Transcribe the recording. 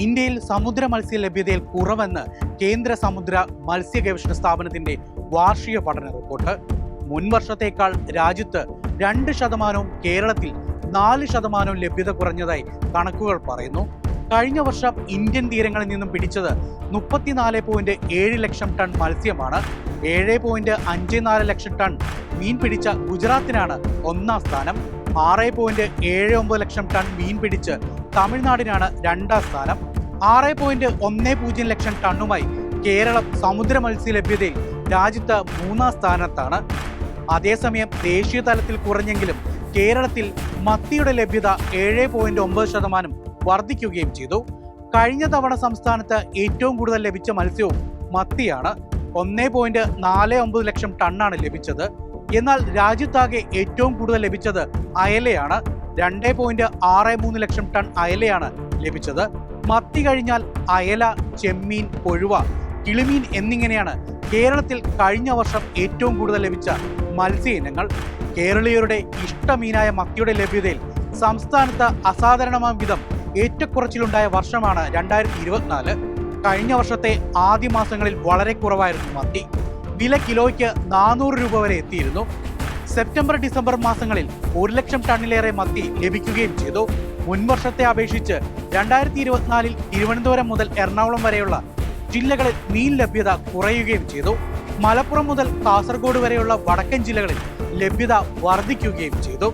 ഇന്ത്യയിൽ സമുദ്ര മത്സ്യ ലഭ്യതയിൽ കുറവെന്ന് കേന്ദ്ര സമുദ്ര മത്സ്യ ഗവേഷണ സ്ഥാപനത്തിന്റെ വാർഷിക പഠന റിപ്പോർട്ട്. മുൻവർഷത്തേക്കാൾ രാജ്യത്ത് രണ്ട് ശതമാനവും കേരളത്തിൽ നാല് ശതമാനവും ലഭ്യത കുറഞ്ഞതായി കണക്കുകൾ പറയുന്നു. കഴിഞ്ഞ വർഷം ഇന്ത്യൻ തീരങ്ങളിൽ നിന്നും പിടിച്ചത് മുപ്പത്തിനാല് പോയിന്റ് ഏഴ് ലക്ഷം ടൺ മത്സ്യമാണ്. ഏഴ് പോയിന്റ് അഞ്ച് നാല് ലക്ഷം ടൺ മീൻ പിടിച്ച ഗുജറാത്തിനാണ് ഒന്നാം സ്ഥാനം. ആറ് പോയിന്റ് ഏഴ് ഒമ്പത് ലക്ഷം ടൺ മീൻ പിടിച്ച് തമിഴ്നാടിനാണ് രണ്ടാം സ്ഥാനം. ആറ് പോയിന്റ് ഒന്ന് പൂജ്യം ലക്ഷം ടണ്ണുമായി കേരളം സമുദ്ര മത്സ്യ ലഭ്യതയിൽ രാജ്യത്ത് മൂന്നാം സ്ഥാനത്താണ്. അതേസമയം ദേശീയ തലത്തിൽ കുറഞ്ഞെങ്കിലും കേരളത്തിൽ മത്തിയുടെ ലഭ്യത ഏഴ് പോയിന്റ് ഒമ്പത് ശതമാനം വർദ്ധിക്കുകയും ചെയ്തു. കഴിഞ്ഞ തവണ സംസ്ഥാനത്ത് ഏറ്റവും കൂടുതൽ ലഭിച്ച മത്സ്യവും മത്തിയാണ്. ഒന്നേ പോയിന്റ് നാല് ഒമ്പത് ലക്ഷം ടണ്ണാണ് ലഭിച്ചത്. എന്നാൽ രാജ്യത്താകെ ഏറ്റവും കൂടുതൽ ലഭിച്ചത് അയലയാണ്. രണ്ട് പോയിന്റ് ആറ് മൂന്ന് ലക്ഷം ടൺ അയലയാണ് ലഭിച്ചത്. മത്തി കഴിഞ്ഞാൽ അയല ചെമ്മീൻ കൊഴുവ കിളിമീൻ എന്നിങ്ങനെയാണ് കേരളത്തിൽ കഴിഞ്ഞ വർഷം ഏറ്റവും കൂടുതൽ ലഭിച്ച മത്സ്യ ഇനങ്ങൾ കേരളീയരുടെ ഇഷ്ടമീനായ മത്തിയുടെ ലഭ്യതയിൽ സംസ്ഥാനത്ത് അസാധാരണമായ വിധം ഏറ്റക്കുറച്ചിലുണ്ടായ വർഷമാണ് രണ്ടായിരത്തി ഇരുപത്തിനാല് കഴിഞ്ഞ വർഷത്തെ ആദ്യ മാസങ്ങളിൽ വളരെ കുറവായിരുന്നു മത്തി. വില കിലോയ്ക്ക് നാനൂറ് രൂപ വരെ എത്തിയിരുന്നു. സെപ്റ്റംബർ ഡിസംബർ മാസങ്ങളിൽ ഒരു ലക്ഷം ടണ്ണിലേറെ മത്തി ലഭിക്കുകയും ചെയ്തു. മുൻവർഷത്തെ അപേക്ഷിച്ച് രണ്ടായിരത്തി ഇരുപത്തിനാലിൽ തിരുവനന്തപുരം മുതൽ എറണാകുളം വരെയുള്ള ജില്ലകളിൽ മീൻ ലഭ്യത കുറയുകയും ചെയ്തു. മലപ്പുറം മുതൽ കാസർഗോഡ് വരെയുള്ള വടക്കൻ ജില്ലകളിൽ ലഭ്യത വർദ്ധിക്കുകയും ചെയ്തു.